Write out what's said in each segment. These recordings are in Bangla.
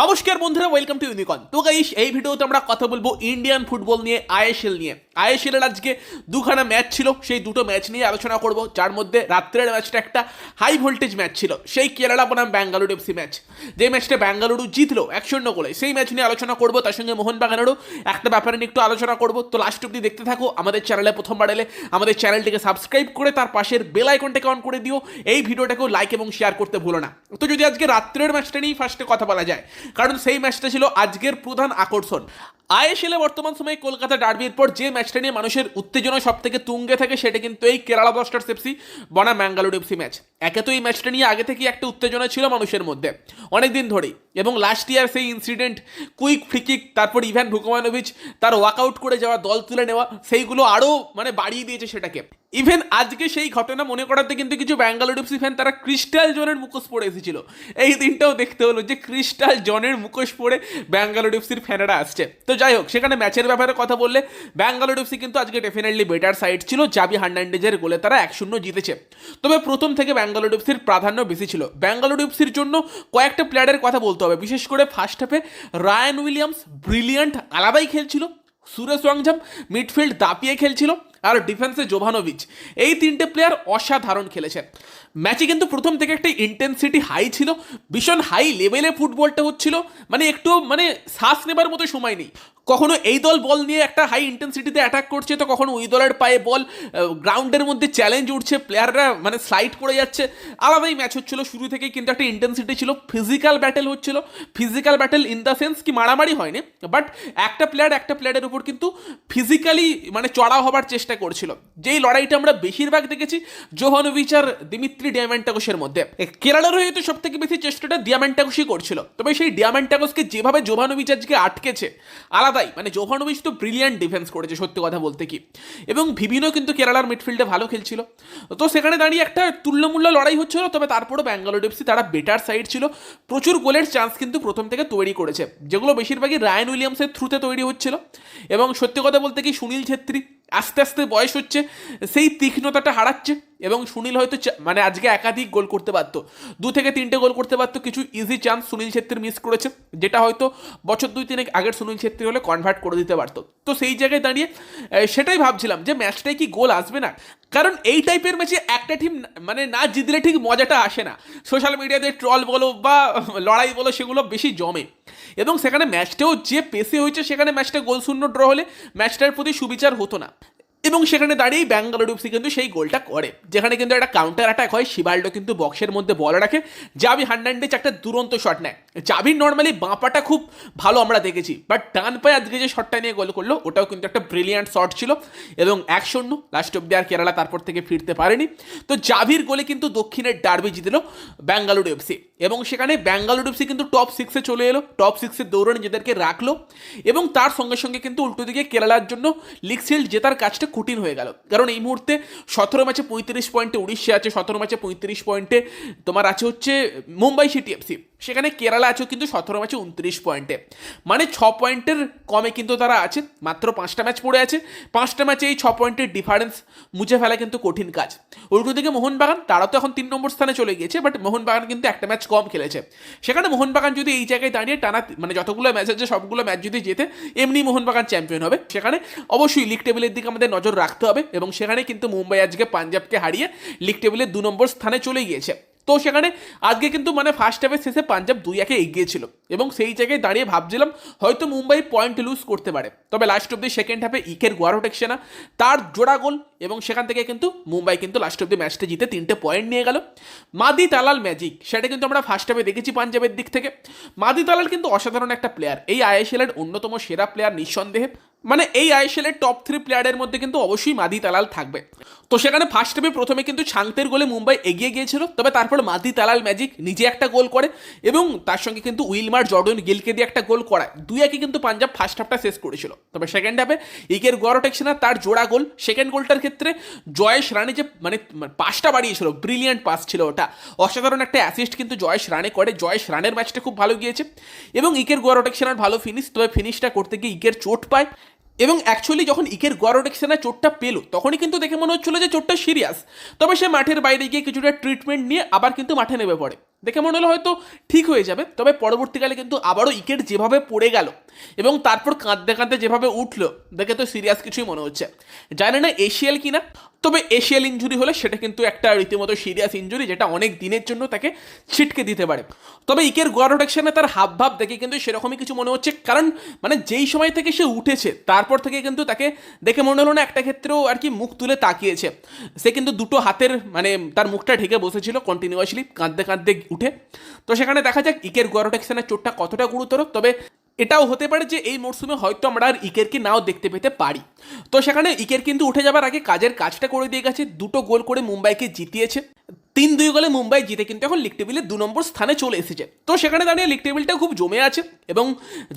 নমস্কার বন্ধুরা ওয়েলকাম টু ইউনিকন তো গাইস এই ভিডিওতে আমরা কথা বলব ইন্ডিয়ান ফুটবল নিয়ে আইএসএল নিয়ে। আইএসএল এর আজকে দুখানা ম্যাচ ছিল, সেই দুটো ম্যাচ নিয়ে আলোচনা করব। যার মধ্যে রাত্রের ম্যাচটা একটা হাই ভোল্টেজ ম্যাচ ছিল, সেই কেরালা বনাম ব্যাঙ্গালুরু এফসি ম্যাচ যে ম্যাচটা ব্যাঙ্গালুরু জিতলো এক শূন্য করে সেই ম্যাচ নিয়ে আলোচনা করব। তার সঙ্গে মোহনবাগানেরও একটা ব্যাপারে নিয়ে একটু আলোচনা করব। তো লাস্ট অব্দি দেখতে থাকো, আমাদের চ্যানেলে প্রথমবার এলে আমাদের চ্যানেলটিকে সাবস্ক্রাইব করে, তার পাশের বেল আইকনটাকে অন করে দিও। এই ভিডিওটাকেও লাইক এবং শেয়ার করতে ভুলো না। তো যদি আজকে রাত্রের ম্যাচটা নিয়েই ফার্স্টে কথা বলা যায়। কারণ সেই ম্যাচটা ছিল আজকের প্রধান আকর্ষণ। আইএসএলে বর্তমান সময়ে কলকাতা ডার্বির পর যে ম্যাচটা নিয়ে মানুষের উত্তেজনা সব থেকে তুঙ্গে থাকে, সেটা কিন্তু এই কেরালা ব্লাস্টার্স এফসি বনাম ম্যাঙ্গালোর এফসি ম্যাচ। একে তো এই ম্যাচটা নিয়ে আগে থেকেই একটা উত্তেজনা ছিল মানুষের মধ্যে। অনেক দিন ধরেই। এবং লাস্ট ইয়ার সেই ইনসিডেন্ট কুইক ফ্রিকিক তারপর ইভ্যান ভুকমানোভিচ, তার ওয়াকআউট করে যাওয়া, দল তুলে নেওয়া, সেইগুলো আরও মানে বাড়িয়ে দিয়েছে সেটাকে। ইভেন আজকে সেই ঘটনা মনে করাতে কিন্তু কিছু ব্যাঙ্গালোর এফসি ফ্যান তারা ক্রিস্টাল জনের মুখোশ পরে এসেছিল। এই দিনটাও দেখতে হলো যে ক্রিস্টাল জনের মুখোশ পরে ব্যাঙ্গালোর এফসির ফ্যানেরা আসছে। তো যাই হোক সেখানে ম্যাচের ব্যাপারে কথা বললে ব্যাঙ্গালোর এফসি কিন্তু আজকে ডেফিনেটলি বেটার সাইড ছিল। জাবি হার্নান্ডেজের গোলে তারা এক শূন্য জিতেছে। তবে প্রথম থেকে ব্যাঙ্গালোর এফসির প্রাধান্য বেশি ছিল। ব্যাঙ্গালোর এফসির জন্য কয়েকটা প্লেয়ারের কথা বলতে হবে। বিশেষ করে ফার্স্ট হাফে রায়ান উইলিয়ামস ব্রিলিয়ান্ট আলাদাই খেলছিল। সুরেশ ওয়াংঝাম মিডফিল্ড দাপিয়ে খেলছিল। আর ডিফেন্সে জোভানোভিচ। এই তিনটে প্লেয়ার অসাধারণ খেলেছেন। ম্যাচে কিন্তু প্রথম থেকে একটা ইন্টেন্সিটি হাই ছিল। ভীষণ হাই লেভেলে ফুটবলটা হচ্ছিল। মানে একটু মানে শ্বাস নেবার মতো সময় নেই। কখনো এই দল বল নিয়ে একটা হাই ইন্টেন্সিটিতে অ্যাটাক করছে, তো কখনো ওই দলের পায়ে বল গ্রাউন্ডের মধ্যে চ্যালেঞ্জ উঠছে প্লেয়াররা মানে স্লাইড করে যাচ্ছে। আলাদাই ম্যাচ হচ্ছিল শুরু থেকেই, কিন্তু একটা ইন্টেন্সিটি ছিল ফিজিক্যাল ব্যাটেল হচ্ছিল। Physical battle in the sense কি মারামারি হয়নি বাট একটা প্লেয়ার একটা প্লেয়ারের উপর কিন্তু ফিজিক্যালি মানে চড়া হবার চেষ্টা করছিল। যেই লড়াইটা আমরা বেশিরভাগ দেখেছি, জোহানোভিচ আর দিমিত্রি ডিয়ামেন্টাগোসের মধ্যে। কেরালার হয়ে তো সব থেকে বেশি চেষ্টাটা ডিয়ামেন্টাগোসই করছিল। তবে সেই ডিয়ামেন্টাগোসকে যেভাবে জোভানোভিচ আজকে আটকেছে আলাদাই মানে জোভানোভিচ তো ব্রিলিয়ান্ট ডিফেন্স করেছে, সত্যি কথা বলতে কি। এবং ভিভিনও কিন্তু কেরালার মিডফিল্ডে ভালো খেলছিল। তো সেখানে দাঁড়িয়ে একটা তুল্যমূল্য লড়াই হচ্ছিল, তবে তারপরও ব্যাঙ্গালোর এফসি তারা বেটার সাইড ছিল। প্রচুর গোলের চান্স কিন্তু প্রথম থেকে তৈরি করেছে, যেগুলো বেশিরভাগই রায়ান উইলিয়ামসের থ্রুতে তৈরি হচ্ছিল। এবং সত্যি কথা বলতে কি, সুনীল ছেত্রী আস্তে আস্তে বয়স হচ্ছে, সেই তীক্ষ্ণতাটা হারাচ্ছে। এবং সুনীল হয়তো মানে আজকে একাধিক গোল করতে পারতো দু থেকে তিনটে গোল করতে পারতো কিছু easy chance Sunil Chhetri miss করেছে, যেটা হয়তো বছর দুই তিনেক আগের সুনীল ছেত্রী হলে কনভার্ট করে দিতে পারতো। তো সেই জায়গায় দাঁড়িয়ে সেটাই ভাবছিলাম যে ম্যাচটায় কি গোল আসবে না? কারণ এই টাইপের ম্যাচে একটা টিম মানে না জিতলে ঠিক মজাটা আসে না। সোশ্যাল মিডিয়াতে ট্রল বলো বা লড়াই বলো, সেগুলো বেশি জমে। এবং সেখানে ম্যাচটাও যে পেসে হয়েছে, সেখানে ম্যাচটা গোল শূন্য ড্র হলে ম্যাচটার প্রতি সুবিচার হতো না। এবং সেখানে দাঁড়িয়েই ব্যাঙ্গালোর এফসি কিন্তু সেই গোলটা করে, যেখানে কিন্তু একটা কাউন্টার অ্যাটাক হয়। শিবাল্ডো কিন্তু বক্সের মধ্যে বল রাখে। জাভি হার্নান্ডেজ একটা দুরন্ত শট নেয়। জাভির নর্মালি বাঁপাটা খুব ভালো আমরা দেখেছি বাট ডান পায়ে আজকে যে শটটা নিয়ে গোল করল, ওটাও কিন্তু একটা ব্রিলিয়ান্ট শট ছিল এবং এক শূন্য লাস্ট অব্দি আর কেরালা তারপর থেকে ফিরতে পারেনি। তো জাভির গোলে কিন্তু দক্ষিণের ডার্বি জিতলো ব্যাঙ্গালোর এফসি এবং সেখানে ব্যাঙ্গালোর এফসি কিন্তু টপ সিক্সে চলে এলো টপ সিক্সের দৌড়ে নিজেদেরকে রাখল এবং তার সঙ্গে সঙ্গে কিন্তু উল্টো দিকে কেরালার জন্য লিগ শিল্ড জেতার কাজটা কঠিন হয়ে গেল। কারণ এই মুহূর্তে সতেরো ম্যাচে পঁয়ত্রিশ পয়েন্টে উড়িষ্যা আছে, সতেরো ম্যাচে পঁয়ত্রিশ পয়েন্টে তোমার আছে হচ্ছে মুম্বাই সিটি এফসি সেখানে কেরালা আছে কিন্তু সতেরো ম্যাচে উনত্রিশ পয়েন্টে। মানে ছ পয়েন্টের কমে কিন্তু তারা আছে, মাত্র পাঁচটা ম্যাচ পড়ে আছে। পাঁচটা ম্যাচে এই ছ পয়েন্টের ডিফারেন্স মুছে ফেলা কিন্তু কঠিন কাজ। উল্টো দিকে মোহনবাগান, তারা তো এখন তিন নম্বর স্থানে চলে গিয়েছে বাট মোহনবাগান কিন্তু একটা ম্যাচ কম খেলেছে। সেখানে মোহনবাগান যদি এই জায়গায় দাঁড়িয়ে টানা মানে যতগুলো ম্যাচ আছে, সবগুলো ম্যাচ যদি জেতে, এমনি মোহনবাগান চ্যাম্পিয়ন হবে। সেখানে অবশ্যই লিগ টেবিলের দিকে আমাদের নজর রাখতে হবে এবং সেখানে কিন্তু মুম্বাই আজকে পাঞ্জাবকে হারিয়ে লিগ টেবিলের দু নম্বর স্থানে চলে গিয়েছে। তো সেখানে আজকে কিন্তু মানে ফার্স্ট হাফের শেষে পাঞ্জাব দুই একে এগিয়ে ছিল এবং সেই জায়গায় দাঁড়িয়ে ভাবছিলাম হয়তো মুম্বাই পয়েন্ট লুজ করতে পারে। তবে লাস্ট অব্দি সেকেন্ড হাফে ইকের গোয়ারো টেকসেনা তার জোড়া গোল এবং সেখান থেকে কিন্তু মুম্বাই কিন্তু লাস্ট অব্দি ম্যাচটা জিতে তিনটে পয়েন্ট নিয়ে গেল। মাদি তালাল ম্যাজিক সেটা কিন্তু আমরা ফার্স্ট হাফে দেখেছি পাঞ্জাবের দিক থেকে। মাদি তালাল কিন্তু অসাধারণ একটা প্লেয়ার এই আইএসএল এর অন্যতম সেরা প্লেয়ার নিঃসন্দেহে। মানে এই আইএসএল এর টপ থ্রি প্লেয়ারের মধ্যে কিন্তু অবশ্যই মাদি তালাল থাকবে। তো সেখানে ফার্স্ট হাফে প্রথমে কিন্তু ছাংতের গোলে মুম্বাই এগিয়ে গিয়েছিল, তবে তারপর মাদি তালাল ম্যাজিক নিজে একটা গোল করে এবং তার সঙ্গে কিন্তু উইলমার জর্ডন গিলকে দিয়ে একটা গোল করায়। দুই একে কিন্তু পাঞ্জাব ফার্স্ট হাফটা শেষ করেছিল। তবে সেকেন্ড হাফে ইকের গরটেকশনা তার জোড়া গোল সেকেন্ড গোলটার ক্ষেত্রে জয়েশ রানে যে মানে পাসটা বাড়িয়েছিল ব্রিলিয়ান্ট পাস ছিল ওটা। অসাধারণ একটা অ্যাসিস্ট কিন্তু জয়েশ রানে করে। জয়েশ রানের ম্যাচটা খুব ভালো গিয়েছে এবং ইকের গোয়ারটেকশনার ভালো ফিনিশ তবে ফিনিশটা করতে গিয়ে ইকের চোট পায়। এবং অ্যাকচুয়ালি যখন ইকের গরোডেক্সেনা চোটটা পেল, তখনই কিন্তু দেখে মনে হচ্ছিল যে চোটটা সিরিয়াস তবে সে মাঠের বাইরে গিয়ে কিছুটা ট্রিটমেন্ট নিয়ে আবার কিন্তু মাঠে নেমে পড়ে। দেখে মনে হলো হয়তো ঠিক হয়ে যাবে, তবে পরবর্তীকালে কিন্তু আবারও ইকেট যেভাবে পড়ে গেল এবং তারপর কাঁদতে কাঁদতে যেভাবে উঠল, দেখে তো সিরিয়াস কিছুই মনে হচ্ছে। জানে না এশিয়াল কিনা তবে এশিয়াল ইঞ্জুরি হলে সেটা কিন্তু একটা রীতিমতো সিরিয়াস ইঞ্জুরি যেটা অনেক দিনের জন্য তাকে ছিটকে দিতে পারে। তবে ইকের গোয়া রোটেকশনে তার হাব ভাব দেখে কিন্তু সেরকমই কিছু মনে হচ্ছে। কারণ মানে যেই সময় থেকে সে উঠেছে, তারপর থেকে কিন্তু তাকে দেখে মনে হলো না একটা ক্ষেত্রেও আর কি মুখ তুলে তাকিয়েছে। সে কিন্তু দুটো হাতের মানে তার মুখটা ঢেকে বসেছিল কন্টিনিউয়াসলি কাঁদতে কাঁদতে উঠে। তো সেখানে দেখা যাক ইকের গোয়া রোটেকশনের চোটটা কতটা গুরুতর। তবে এটাও হতে পারে যে এই মরশুমে হয়তো আমরা আর ইকেরকে নাও দেখতে পেতে পারি। তো সেখানে ইকের কিন্তু উঠে যাবার আগে কাজের কাজটা করে দিয়ে গেছে, দুটো গোল করে মুম্বাইকে জিতিয়েছে। তিন দুই গোলে মুম্বাই জিতে কিন্তু এখন লিগ টেবিলে দু নম্বর স্থানে চলে এসেছে। তো সেখানে দাঁড়িয়ে লিগ টেবিলটা খুব জমে আছে এবং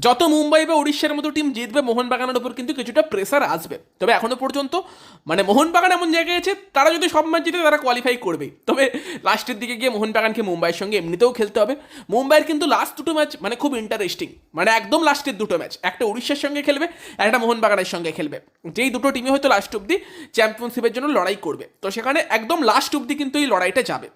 যত মুম্বাই বা উড়িষ্যার মতো টিম জিতবে, মোহনবাগানের উপর কিন্তু কিছুটা প্রেসার আসবে। তবে এখনও পর্যন্ত মানে মোহনবাগান এমন জায়গায় আছে, তারা যদি সব ম্যাচ জিতে তারা কোয়ালিফাই করবেই তবে লাস্টের দিকে গিয়ে মোহনবাগানকে মুম্বাইয়ের সঙ্গে এমনিতেও খেলতে হবে। মুম্বাইয়ের কিন্তু লাস্ট দুটো ম্যাচ মানে খুব ইন্টারেস্টিং মানে একদম লাস্টের দুটো ম্যাচ। একটা উড়িষ্যার সঙ্গে খেলবে আর একটা মোহনবাগানের সঙ্গে খেলবে। যেই দুটো টিমই হয়তো লাস্ট অব্দি চ্যাম্পিয়নশিপের জন্য লড়াই করবে। তো সেখানে একদম লাস্ট অব্দি কিন্তু এই লড়াইটা যাবে।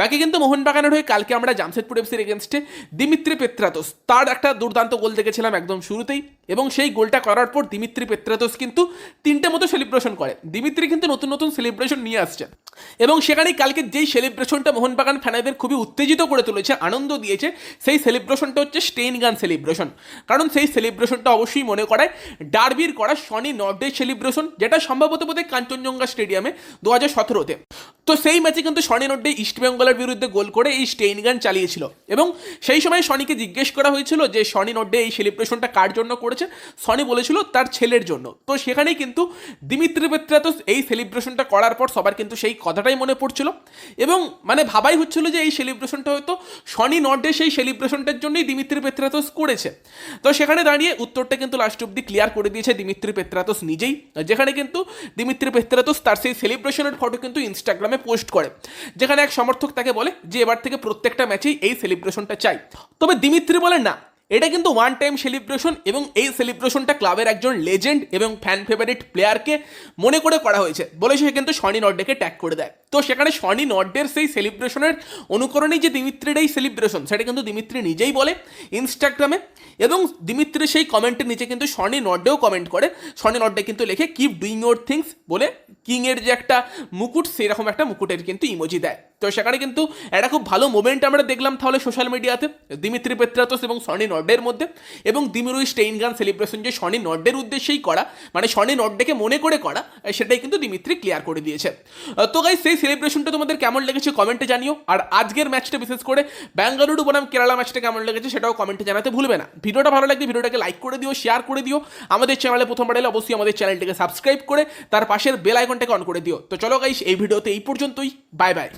বাকি কিন্তু মোহনবাগানের হয়ে কালকে আমরা জামশেদপুর এফসির এগেনস্টে দিমিত্রি পেত্রাতোস তার একটা দুর্দান্ত গোল দেখেছিলাম একদম শুরুতেই এবং সেই গোলটা করার পর দিমিত্রি পেত্রাতোস কিন্তু তিনটে মতো সেলিব্রেশন করে। দিমিত্রি কিন্তু নতুন নতুন সেলিব্রেশন নিয়ে আসছে এবং সেখানে কালকে যেই সেলিব্রেশনটা মোহনবাগান ফ্যানাদের খুবই উত্তেজিত করে তুলেছে, আনন্দ দিয়েছে, সেই সেলিব্রেশনটা হচ্ছে স্টেইন গান সেলিব্রেশন কারণ সেই সেলিব্রেশনটা অবশ্যই মনে করায় ডার্বির করা নর্থ ডে সেলিব্রেশন যেটা সম্ভবত বোধহয় কাঞ্চনজঙ্ঘা স্টেডিয়ামে দু হাজার সতেরোতে। তো সেই ম্যাচে কিন্তু শনি নর্থ ডে ইস্টবেঙ্গলের বিরুদ্ধে গোল করে এই স্টেইন গান চালিয়েছিল। এবং সেই সময় শনিকে জিজ্ঞেস করা হয়েছিল যে শনি নর্থ ডে এই সেলিব্রেশনটা কার জন্য করেছে? শনি বলেছিল তার ছেলের জন্য। তো সেখানেই কিন্তু দিমিত্রি পেত্রাতোস এই সেলিব্রেশনটা করার পর সবার কিন্তু সেই কথাটাই মনে পড়ছিল। এবং মানে ভাবাই হচ্ছিল যে এই সেলিব্রেশনটা হয়তো শনি নর্ডে সেই সেলিব্রেশনটার জন্যই দিমিত্রি পেত্রাতোস করেছে। তো সেখানে দাঁড়িয়ে উত্তরটা কিন্তু লাস্ট অব্দি ক্লিয়ার করে দিয়েছে দিমিত্রি পেত্রাতোস নিজেই। যেখানে কিন্তু দিমিত্রি পেত্রাতোস তার সেই সেলিব্রেশনের ফটো কিন্তু ইনস্টাগ্রামে পোস্ট করে, যেখানে এক সমর্থক তাকে বলে যে এবার থেকে প্রত্যেকটা ম্যাচেই এই সেলিব্রেশনটা চাই। তবে দিমিত্রি বলেন না, এটা কিন্তু ওয়ান টাইম সেলিব্রেশন এবং এই সেলিব্রেশনটা ক্লাবের একজন লেজেন্ড এবং ফ্যান ফেভারিট প্লেয়ারকে মনে করে করা হয়েছে। বলে সে কিন্তু শনি নড্ডেকে ট্যাগ করে দেয়। তো সেখানে শনি নর্ডের সেই সেলিব্রেশনের অনুকরণেই যে দিমিত্রির এই সেলিব্রেশন সেটা কিন্তু দিমিত্রি নিজেই বলে ইনস্টাগ্রামে এবং দিমিত্রি সেই কমেন্টের নিচে কিন্তু শনি নর্ডেও কমেন্ট করে। শনি নর্ডে কিন্তু লেখে কিপ ডুইং ইউর থিংস বলে কিংয়ের যে একটা মুকুট, সেরকম একটা মুকুটের কিন্তু ইমোজি দেয়। তো সেখানে কিন্তু একটা খুব ভালো মোমেন্ট আমরা দেখলাম তাহলে সোশ্যাল মিডিয়াতে দিমিত্রি পেত্রাতোস এবং সনি নর্ডের মধ্যে। এবং দিমিরুই স্টেইন গান সেলিব্রেশন যে শনি নর্ডের উদ্দেশ্যেই করা মানে শনি নর্ডেকে মনে করে করা, সেটাই কিন্তু দিমিত্রি ক্লিয়ার করে দিয়েছে। তো গাই সেই সেলিব্রেশনটা তোমাদের কেমন লেগেছে কমেন্টে জানিও। আর আজকের ম্যাচটা বিশেষ করে ব্যাঙ্গালুরু বনাম কেরালা ম্যাচটা কেমন লেগেছে সেটাও কমেন্টে জানাতে ভুলবে না। ভিডিওটা ভালো লাগলে ভিডিওটাকে লাইক করে দিও শেয়ার করে দিও। আমাদের চ্যানেলে প্রথমবার এলে অবশ্যই আমাদের চ্যানেলটিকে সাবস্ক্রাইব করে, তার পাশের বেল আইকনটাকে অন করে দিও। তো চলো গাইস এই ভিডিওতে এই পর্যন্তই। Bye bye